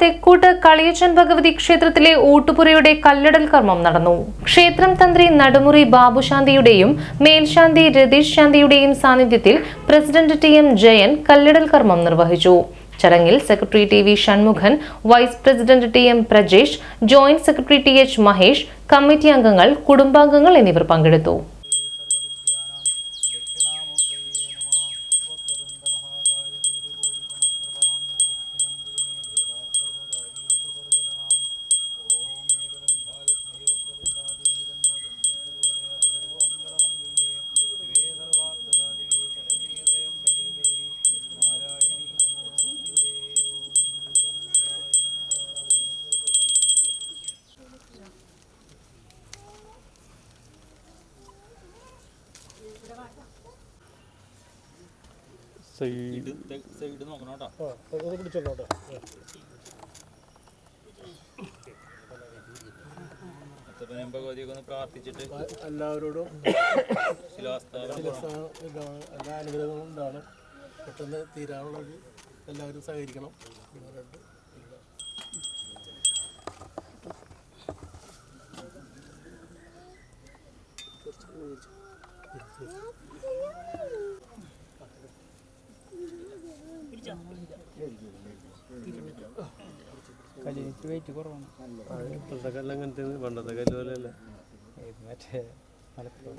തെക്കൂട്ട് കളിയച്ചൻ ഭഗവതി ക്ഷേത്രത്തിലെ ഓട്ടുപുരയുടെ കല്ലിടൽ കർമ്മം നടന്നു. ക്ഷേത്രം തന്ത്രി നടുമുറി ബാബുശാന്തിയുടെയും മേൽശാന്തി രതീഷ് ശാന്തിയുടെയും സാന്നിധ്യത്തിൽ പ്രസിഡന്റ് ടി എം ജയൻ കല്ലിടൽ കർമ്മം നിർവഹിച്ചു. ചടങ്ങിൽ secretary T V Shanmukhan vice president T M Prajesh joint secretary T H Mahesh committee അംഗങ്ങൾ കുടുംബാംഗങ്ങൾ എന്നിവർ പങ്കെടുത്തു. സൈഡ് സൈഡ് നോക്കണം കേട്ടോ. ഭഗവതിയൊക്കെ ഒന്ന് പ്രാർത്ഥിച്ചിട്ട് എല്ലാവരോടും എല്ലാ അനുഗ്രഹങ്ങളും ഉണ്ടാണ് പെട്ടെന്ന് തീരാനുള്ളത് എല്ലാവരും സഹകരിക്കണം. കല്ലിനിക്ക് വെയിറ്റ് കുറവാണ്. ഇപ്പോഴത്തെ കല്ല് അങ്ങനത്തെ പണ്ടത്തെ കല്ല് പോലെയല്ല. മറ്റേ മലപ്പുറം.